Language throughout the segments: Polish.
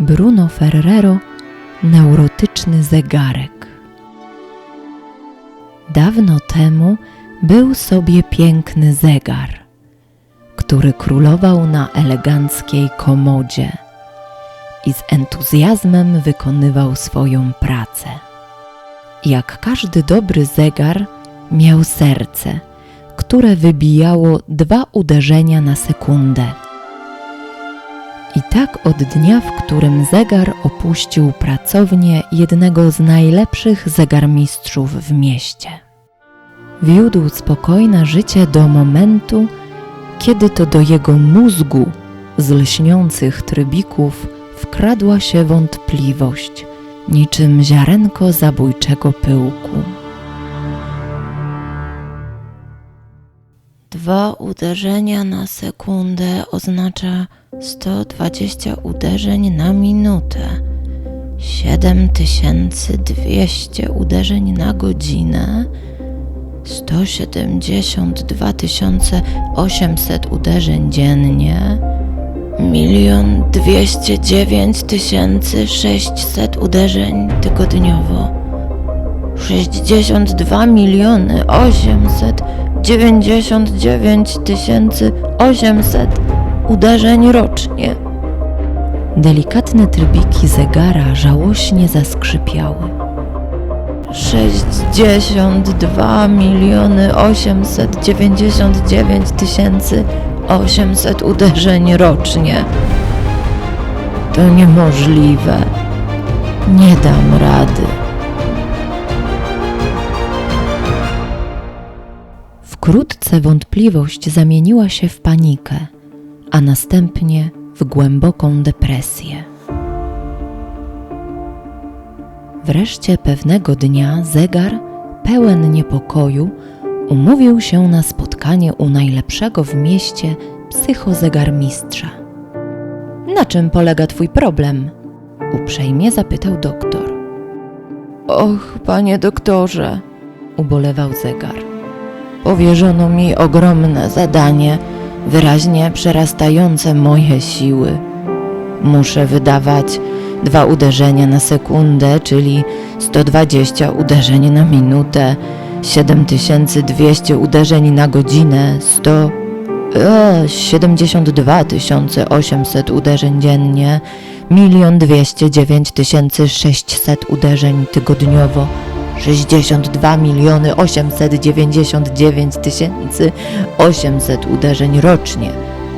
Bruno Ferrero Neurotyczny zegarek. Dawno temu był sobie piękny zegar, który królował na eleganckiej komodzie i z entuzjazmem wykonywał swoją pracę. Jak każdy dobry zegar, miał serce, które wybijało dwa uderzenia na sekundę. I tak od dnia, w którym zegar opuścił pracownię jednego z najlepszych zegarmistrzów w mieście. Wiódł spokojne życie do momentu, kiedy to do jego mózgu z lśniących trybików wkradła się wątpliwość, niczym ziarenko zabójczego pyłku. Dwa uderzenia na sekundę oznacza 120 uderzeń na minutę, 7200 uderzeń na godzinę, 172 800 uderzeń dziennie, milion 209 600 uderzeń tygodniowo. 62 miliony 899 800 uderzeń rocznie. Delikatne trybiki zegara żałośnie zaskrzypiały. 62 miliony 899 800 uderzeń rocznie. To niemożliwe. Nie dam rady. Wkrótce wątpliwość zamieniła się w panikę, a następnie w głęboką depresję. Wreszcie pewnego dnia zegar, pełen niepokoju, umówił się na spotkanie u najlepszego w mieście psychozegarmistrza. Na czym polega twój problem? uprzejmie zapytał doktor. Och, panie doktorze, ubolewał zegar. Powierzono mi ogromne zadanie, wyraźnie przerastające moje siły. Muszę wydawać dwa uderzenia na sekundę, czyli 120 uderzeń na minutę, 7200 uderzeń na godzinę, 100, e, 72 800 uderzeń dziennie, 1 209 600 uderzeń tygodniowo, 62 miliony 899 tysięcy 800 uderzeń rocznie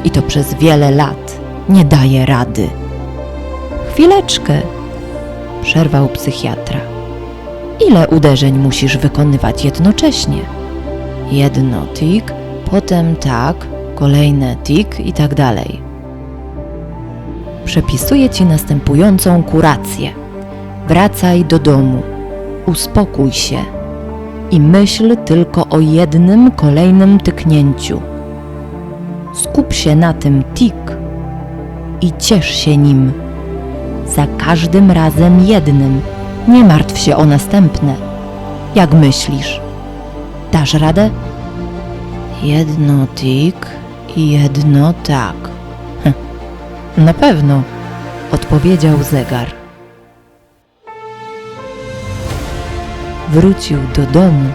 i to przez wiele lat. Nie daje rady. Chwileczkę, przerwał psychiatra. Ile uderzeń musisz wykonywać jednocześnie? Jedno tik, potem tak, kolejne tik i tak dalej. Przepisuję ci następującą kurację. Wracaj do domu uspokój się i myśl tylko o jednym kolejnym tyknięciu. Skup się na tym tik i ciesz się nim. Za każdym razem jednym. Nie martw się o następne. Jak myślisz? Dasz radę? Jedno tik i jedno tak. Hm. Na pewno, odpowiedział zegar. Wrócił do domu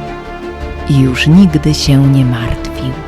i już nigdy się nie martwił.